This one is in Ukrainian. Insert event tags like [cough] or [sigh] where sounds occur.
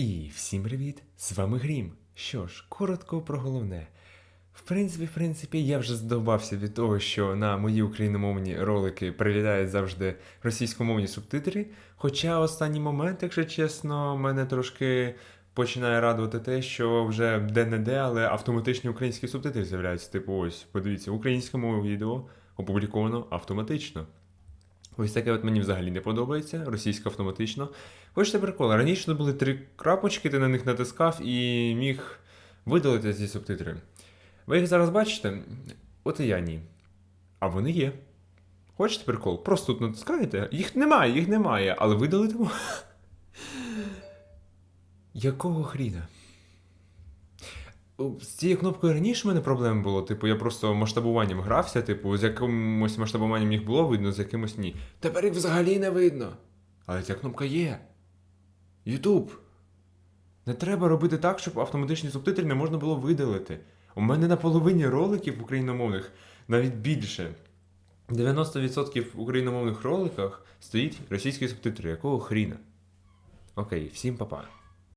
І всім привіт! З вами Грім. Що ж, коротко про головне. В принципі, в принципі, я вже здобався від того, що на мої україномовні ролики прилітають завжди російськомовні субтитри. Хоча останній момент, якщо чесно, мене трошки починає радувати те, що вже де-не-де, але автоматичні українські субтитри з'являються. Типу, ось, подивіться, українськомовне відео опубліковано автоматично. Ось таке от мені взагалі не подобається, російська автоматично. Хочете прикол? Раніше були три крапочки, ти на них натискав і міг видалити ці субтитри. Ви їх зараз бачите? От і я ні. А вони є. Хочете прикол? Просто тут натискаєте, їх немає, їх немає, але видалити. [laughs] Якого хріна? З цією кнопкою раніше в мене проблем було, типу, я просто масштабуванням грався, типу, з якимось масштабуванням їх було видно, з якимось ні. Тепер їх взагалі не видно. Але ця кнопка є. Ютуб. Не треба робити так, щоб автоматичні субтитри не можна було видалити. У мене на половині роликів україномовних навіть більше. 90% в україномовних роликах стоїть російські субтитри. Якого хріна? Окей, всім па-па.